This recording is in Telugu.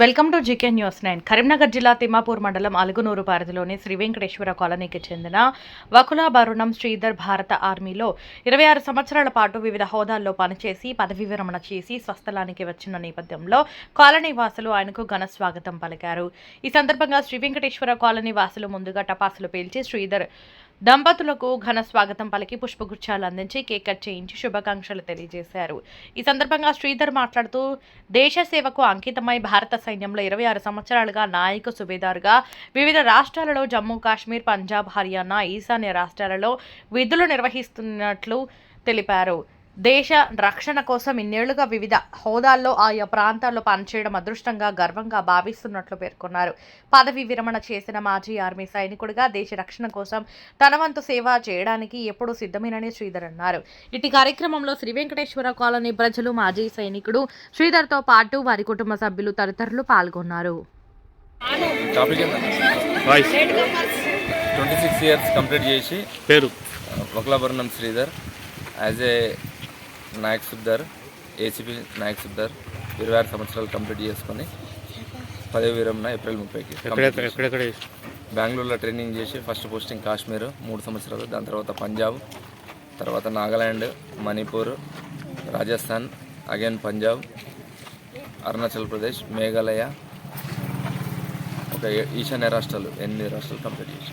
Welcome to GK News nine. Karimnagar జిల్లా తిమ్మాపూర్ మండలం అలుగునూరు పరిధిలోని శ్రీ వెంకటేశ్వర కాలనీకి చెందిన వకుల బరుణం శ్రీధర్ భారత ఆర్మీలో ఇరవై ఆరు సంవత్సరాల పాటు వివిధ హోదాల్లో పనిచేసి పదవి విరమణ చేసి స్వస్థలానికి వచ్చిన నేపథ్యంలో కాలనీ వాసులు ఆయనకు ఘన స్వాగతం పలికారు. ఈ సందర్భంగా శ్రీ వెంకటేశ్వర కాలనీ వాసులు ముందుగా టపాసులు పేల్చి శ్రీధర్ దంపతులకు ఘన స్వాగతం పలికి పుష్పగుచ్చాలు అందించి కేక్ కట్ చేయించి శుభాకాంక్షలు తెలియజేశారు. ఈ సందర్భంగా శ్రీధర్ మాట్లాడుతూ దేశ సేవకు అంకితమై భారత సైన్యంలో ఇరవై ఆరు సంవత్సరాలుగా నాయక సుబేదారుగా వివిధ రాష్ట్రాలలో జమ్మూ కాశ్మీర్ పంజాబ్ హర్యానా ఈశాన్య రాష్ట్రాలలో విధులు నిర్వహిస్తున్నట్లు తెలిపారు. దేశ రక్షణ కోసం ఇన్నేళ్ళుగా వివిధ హోదాల్లో ఆయా ప్రాంతాల్లో పనిచేయడం అదృష్టంగా గర్వంగా భావిస్తున్నట్లు పేర్కొన్నారు. పదవి విరమణ చేసిన మాజీ ఆర్మీ సైనికుడిగా దేశ రక్షణ కోసం తన వంతు సేవ చేయడానికి ఎప్పుడూ సిద్ధమేనని శ్రీధర్ అన్నారు. ఇటు కార్యక్రమంలో శ్రీ వెంకటేశ్వర కాలనీ ప్రజలు మాజీ సైనికుడు శ్రీధర్తో పాటు వారి కుటుంబ సభ్యులు తదితరులు పాల్గొన్నారు. ట్వంటీ సిక్స్ ఇయర్స్ కంప్లీట్ చేసి పేరు? Vakalabharanam Sridhar. As a Naik సుద్దర్ ACP Naik సుద్దర్ ఇరవై ఆరు సంవత్సరాలు కంప్లీట్ చేసుకొని పదవి విరమణ ఏప్రిల్ ముప్పైకి బెంగళూరులో ట్రైనింగ్ చేసి ఫస్ట్ పోస్టింగ్ కాశ్మీర్ మూడు సంవత్సరాలు దాని తర్వాత పంజాబ్ తర్వాత నాగాల్యాండ్ మణిపూర్ రాజస్థాన్ అగైన్ పంజాబ్ అరుణాచల్ ప్రదేశ్ మేఘాలయ ఒక ఈశాన్య రాష్ట్రాలు ఎనిమిది రాష్ట్రాలు కంప్లీట్ చేసి